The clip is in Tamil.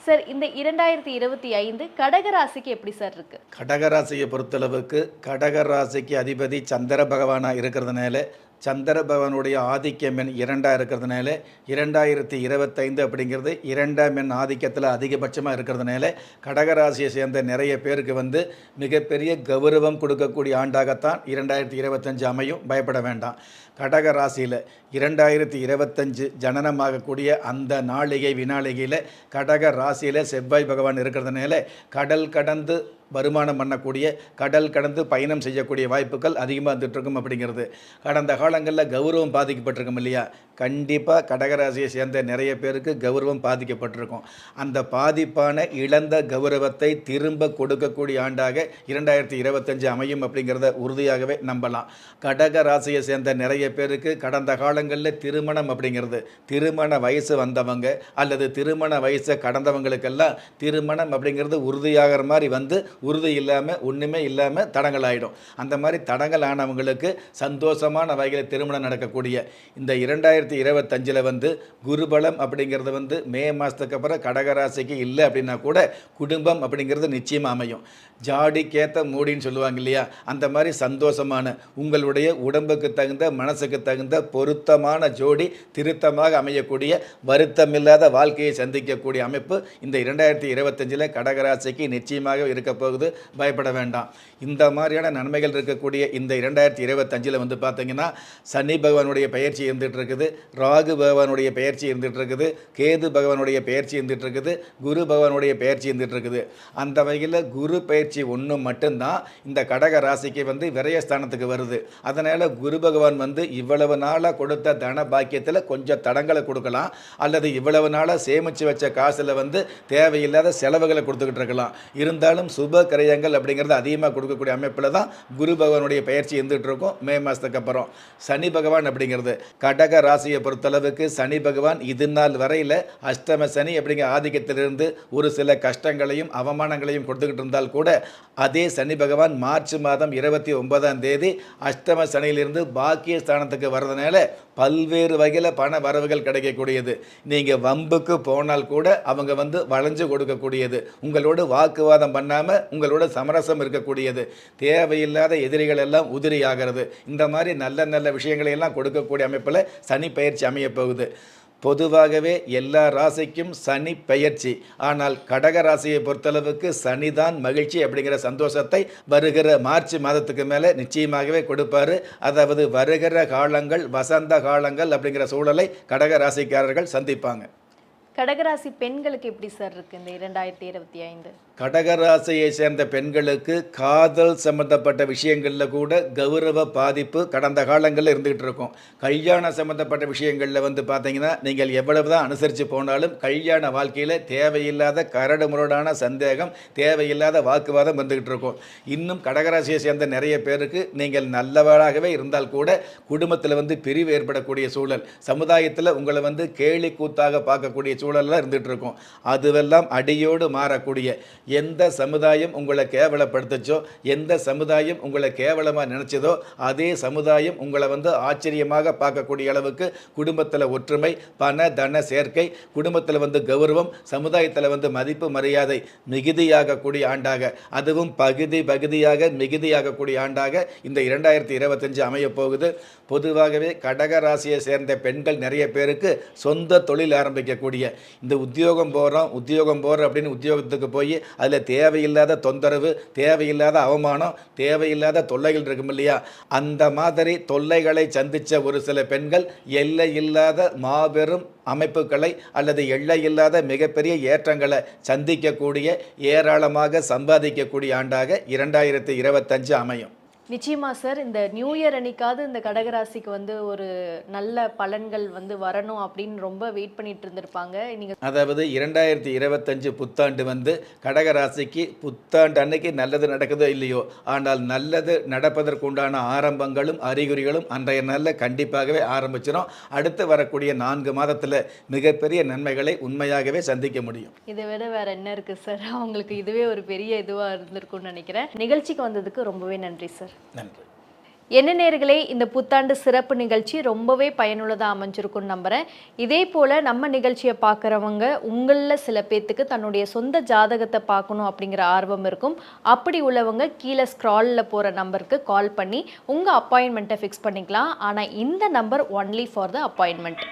சார் இந்த இரண்டாயிரத்தி இருபத்தி ஐந்து கடகராசிக்கு எப்படி சார் இருக்கு? கடகராசியை பொறுத்தளவுக்கு கடகராசிக்கு அதிபதி சந்திர பகவானாக இருக்கிறதுனால சந்திரபவனுடைய ஆதிக்கம் எண் இரண்டாக இருக்கிறதுனால இரண்டாயிரத்தி இருபத்தைந்து அப்படிங்கிறது இரண்டாம் எண் ஆதிக்கத்தில் அதிகபட்சமாக இருக்கிறதுனால கடகராசியை சேர்ந்த நிறைய பேருக்கு வந்து மிகப்பெரிய கௌரவம் கொடுக்கக்கூடிய ஆண்டாகத்தான் இரண்டாயிரத்தி இருபத்தஞ்சு அமையும். பயப்பட வேண்டாம். கடக ராசியில் இரண்டாயிரத்தி இருபத்தஞ்சு ஜனனமாகக்கூடிய அந்த நாளிகை வினாளிகையில் கடக ராசியில் செவ்வாய் பகவான் இருக்கிறதுனால கடல் கடந்து வருமானம் பண்ணக்கூடிய கடல் கடந்து பயணம் செய்யக்கூடிய வாய்ப்புகள் அதிகமாக வந்துட்டுருக்கும் அப்படிங்கிறது. கடந்த காலங்களில் கௌரவம் பாதிக்கப்பட்டிருக்கும் இல்லையா? கண்டிப்பாக கடகராசியை சேர்ந்த நிறைய பேருக்கு கௌரவம் பாதிக்கப்பட்டிருக்கும். அந்த பாதிப்பான இழந்த கௌரவத்தை திரும்ப கொடுக்கக்கூடிய ஆண்டாக இரண்டாயிரத்தி இருபத்தஞ்சு அமையும் அப்படிங்கிறத உறுதியாகவே நம்பலாம். கடக ராசியை சேர்ந்த நிறைய பேருக்கு கடந்த காலங்களில் திருமணம் அப்படிங்கிறது திருமண வயசு வந்தவங்க அல்லது திருமண வயசை கடந்தவங்களுக்கெல்லாம் திருமணம் அப்படிங்கிறது உறுதியாகிற மாதிரி வந்து உறுதி இல்லாமல் ஒன்றுமே இல்லாமல் தடங்கள் ஆகிடும் அந்த மாதிரி தடங்கள் ஆனவங்களுக்கு சந்தோஷமான வகையில் திருமணம் நடக்கக்கூடிய இந்த இரண்டாயிரத்தி இருபத்தஞ்சில் வந்து குருபலம் அப்படிங்கிறது வந்து மே மாதத்துக்கு அப்புறம் கடகராசிக்கு இல்லை அப்படின்னா கூட குடும்பம் அப்படிங்கிறது நிச்சயமாக அமையும். ஜாடிக்கேத்த மூடின்னு சொல்லுவாங்க இல்லையா? அந்த மாதிரி சந்தோஷமான உங்களுடைய உடம்புக்கு தகுந்த மனசுக்கு தகுந்த பொருத்தமான ஜோடி திருத்தமாக அமையக்கூடிய வருத்தமில்லாத வாழ்க்கையை சந்திக்கக்கூடிய அமைப்பு இந்த இரண்டாயிரத்தி இருபத்தஞ்சில் கடகராசிக்கு நிச்சயமாக இருக்க போகுது. பயப்பட வேண்டாம். இந்த மாதிரியான நன்மைகள் இருக்கக்கூடிய இந்த இரண்டாயிரத்தி இருபத்தஞ்சில் வந்து பார்த்தீங்கன்னா சனி பகவானுடைய பயிற்சி இருந்துகிட்டு இருக்குது. ராகு பகவானுடைய பயிற்சி இருந்துகிட்டு இருக்குது. கேது பகவானுடைய பயிற்சி இருந்துகிட்டு இருக்குது. குரு பகவானுடைய பயிற்சி இருந்துகிட்டு இருக்குது. அந்த வகையில் குரு பயிற்சி ஒன்று மட்டும்தான் இந்த கடக ராசிக்கு வந்து விரயஸ்தானத்துக்கு வருது. அதனால் குரு பகவான் வந்து இவ்வளவு நாளாக கொடுத்த தன பாக்கியத்தில் கொஞ்சம் தடங்களை கொடுக்கலாம். அல்லது இவ்வளவு நாளாக சேமித்து வச்ச காசில் வந்து தேவையில்லாத செலவுகளை கொடுத்துக்கிட்டு இருக்கலாம். இருந்தாலும் சுப கிரயங்கள் அப்படிங்கிறது அதிகமாக கொடுக்கக்கூடிய அமைப்பில் தான் குரு பகவானுடைய பயிற்சி இருந்துகிட்டு இருக்கும். மே மாதத்துக்கு அப்புறம். சனி பகவான் அப்படிங்கிறது. கடக ராசி ராசியை பொறுத்தளவுக்கு சனி பகவான் இது நாள் வரையில் அஷ்டம சனி அப்படிங்கிற ஆதிக்கத்திலிருந்து ஒரு சில கஷ்டங்களையும் அவமானங்களையும் கொடுத்துக்கிட்டு இருந்தால் கூட அதே சனி பகவான் மார்ச் மாதம் இருபத்தி ஒன்பதாம் தேதி அஷ்டம சனியிலிருந்து பாக்கிய ஸ்தானத்துக்கு வர்றதுனால பல்வேறு வகையில் பண வரவுகள் கிடைக்கக்கூடியது. நீங்கள் வம்புக்கு போனால் கூட அவங்க வந்து வளைஞ்சு கொடுக்கக்கூடியது. உங்களோட வாக்குவாதம் பண்ணாமல் உங்களோட சமரசம் இருக்கக்கூடியது. தேவையில்லாத எதிரிகள் எல்லாம் உதிரி ஆகிறது இந்த மாதிரி நல்ல நல்ல விஷயங்களை எல்லாம் கொடுக்கக்கூடிய அமைப்பில் சனி பயிற்சி அமையப்போகுது பொதுவாகவே எல்லா ராசிக்கும் சனி பெயர்ச்சி. ஆனால் கடக ராசியை பொறுத்தளவுக்கு சனிதான் மகிழ்ச்சி அப்படிங்கிற சந்தோஷத்தை வருகிற மார்ச் மாதத்துக்கு மேலே நிச்சயமாகவே கொடுப்பாரு. அதாவது வருகிற காலங்கள் வசந்த காலங்கள் அப்படிங்கிற சூழலை கடக ராசிக்காரர்கள் சந்திப்பாங்க. கடகராசி பெண்களுக்கு எப்படி சார் இருக்கு இந்த இரண்டாயிரத்தி இருபத்தி ஐந்து? கடகராசியை சேர்ந்த பெண்களுக்கு காதல் சம்பந்தப்பட்ட விஷயங்களில் கூட கௌரவ பாதிப்பு கடந்த காலங்களில் இருந்துகிட்டு இருக்கும். கல்யாணம் சம்பந்தப்பட்ட விஷயங்களில் வந்து பார்த்தீங்கன்னா நீங்கள் எவ்வளவு தான் அனுசரித்து போனாலும் கல்யாண வாழ்க்கையில் தேவையில்லாத கரடு முரடான சந்தேகம் தேவையில்லாத வாக்குவாதம் வந்துகிட்டு இருக்கும். இன்னும் கடகராசியை சேர்ந்த நிறைய பேருக்கு நீங்கள் நல்லவராகவே இருந்தால் கூட குடும்பத்தில் வந்து பிரிவு ஏற்படக்கூடிய சூழல் சமுதாயத்தில் உங்களை வந்து கேலி கூத்தாக பார்க்கக்கூடிய சூழல்லாம் இருந்துகிட்டு இருக்கும். அதுவெல்லாம் அடியோடு மாறக்கூடிய எந்த சமுதாயம் உங்களை கேவலப்படுத்துச்சோ எந்த சமுதாயம் உங்களை கேவலமாக நினச்சதோ அதே சமுதாயம் உங்களை வந்து ஆச்சரியமாக பார்க்கக்கூடிய அளவுக்கு குடும்பத்தில் ஒற்றுமை பண தன சேர்க்கை குடும்பத்தில் வந்து கௌரவம் சமுதாயத்தில் வந்து மதிப்பு மரியாதை மிகுதியாகக்கூடிய ஆண்டாக அதுவும் பகுதி பகுதியாக மிகுதியாகக்கூடிய ஆண்டாக இந்த இரண்டாயிரத்தி இருபத்தஞ்சு அமையப்போகுது பொதுவாகவே கடக ராசியை சேர்ந்த பெண்கள் நிறைய பேருக்கு சொந்த தொழில் ஆரம்பிக்கக்கூடிய இந்த உத்தியோகம் போகிறோம் உத்தியோகம் போகிறோம் அப்படின்னு உத்தியோகத்துக்கு போய் அதில் தேவையில்லாத தொந்தரவு தேவையில்லாத அவமானம் தேவையில்லாத தொல்லைகள் இருக்கும் இல்லையா? அந்த மாதிரி தொல்லைகளை சந்தித்த ஒரு சில பெண்கள் எல்லை இல்லாத மாபெரும் அமைப்புகளை அல்லது எல்லை இல்லாத மிகப்பெரிய ஏற்றங்களை சந்திக்கக்கூடிய ஏராளமாக சம்பாதிக்கக்கூடிய ஆண்டாக இரண்டாயிரத்தி இருபத்தஞ்சு அமையும். நிச்சயமா சார் இந்த நியூ இயர் அன்னைக்காவது இந்த கடகராசிக்கு வந்து ஒரு நல்ல பலன்கள் வந்து வரணும் அப்படின்னு ரொம்ப வெயிட் பண்ணிட்டு இருந்திருப்பாங்க. நீங்க அதாவது இரண்டாயிரத்தி இருபத்தஞ்சு புத்தாண்டு வந்து கடகராசிக்கு புத்தாண்டு அன்னைக்கு நல்லது நடக்குதோ இல்லையோ ஆனால் நல்லது நடப்பதற்குண்டான ஆரம்பங்களும் அறிகுறிகளும் அன்றைய நாளில் கண்டிப்பாகவே ஆரம்பிச்சிடும் அடுத்து வரக்கூடிய நான்கு மாதத்தில் மிகப்பெரிய நன்மைகளை உண்மையாகவே சந்திக்க முடியும். இதை விட வேற என்ன இருக்கு சார் அவங்களுக்கு இதுவே ஒரு பெரிய இதுவா இருந்திருக்கும்னு நினைக்கிறேன். நிகழ்ச்சிக்கு வந்ததுக்கு ரொம்பவே நன்றி சார் நன்றி. என்ன நேர்களே இந்த புத்தாண்டு சிறப்பு நிகழ்ச்சி ரொம்பவே பயனுள்ளதாக அமைஞ்சிருக்கும்னு நம்புகிறேன் இதே போல் நம்ம நிகழ்ச்சியை பார்க்குறவங்க உங்களில் சில பேர்த்துக்கு தன்னுடைய சொந்த ஜாதகத்தை பார்க்கணும் அப்படிங்கிற ஆர்வம் இருக்கும். அப்படி உள்ளவங்க கீழே ஸ்க்ராலில் போகிற நம்பருக்கு கால் பண்ணி உங்கள் அப்பாயின்மெண்ட்டை ஃபிக்ஸ் பண்ணிக்கலாம். ஆனால் இந்த number only for the appointment